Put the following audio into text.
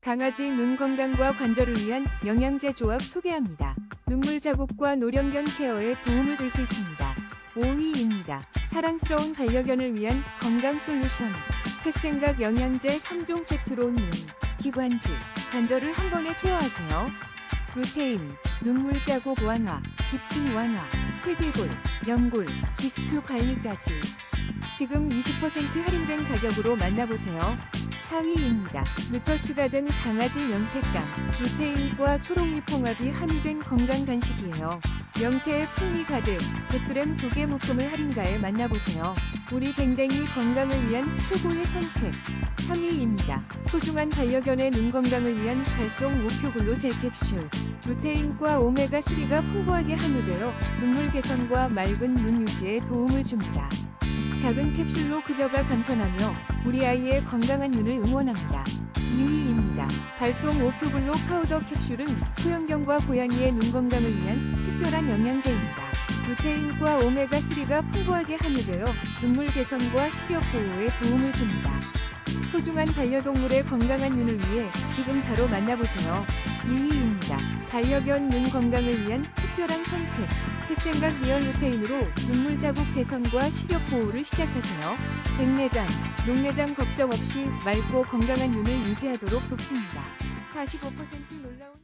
강아지 눈 건강과 관절을 위한 영양제 조합 소개합니다. 눈물 자국과 노령견 케어에 도움을 줄 수 있습니다. 5위입니다. 사랑스러운 반려견을 위한 건강 솔루션. 펫생각 영양제 3종 세트로 눈, 기관지, 관절을 한 번에 케어하세요. 루테인, 눈물 자국 완화, 기침 완화, 슬기골, 연골, 디스크 관리까지. 지금 20% 할인된 가격으로 만나보세요. 4위입니다. 루터스가 든 강아지 명태깡. 루테인과 초록잎 홍합이 함유된 건강 간식이에요. 명태의 풍미 가득 100g 2개 묶음을 할인가에 만나보세요. 우리 댕댕이 건강을 위한 최고의 선택. 3위입니다. 소중한 반려견의 눈 건강을 위한 갈송 우표글로 젤 캡슐. 루테인과 오메가3가 풍부하게 함유되어 눈물 개선과 맑은 눈 유지에 도움을 줍니다. 작은 캡슐로 급여가 간편하며 우리 아이의 건강한 눈을 응원합니다. 2위입니다. 발송 오프블로 파우더 캡슐은 소형견과 고양이의 눈 건강을 위한 특별한 영양제입니다. 루테인과 오메가3가 풍부하게 함유되어 눈물 개선과 시력 보호에 도움을 줍니다. 소중한 반려동물의 건강한 눈을 위해 지금 바로 만나보세요. 2위입니다. 반려견 눈 건강을 위한 특별한 선택. 햇생각 리얼 루테인으로 눈물 자국 개선과 시력 보호를 시작하세요. 백내장, 녹내장 걱정 없이 맑고 건강한 눈을 유지하도록 돕습니다. 45%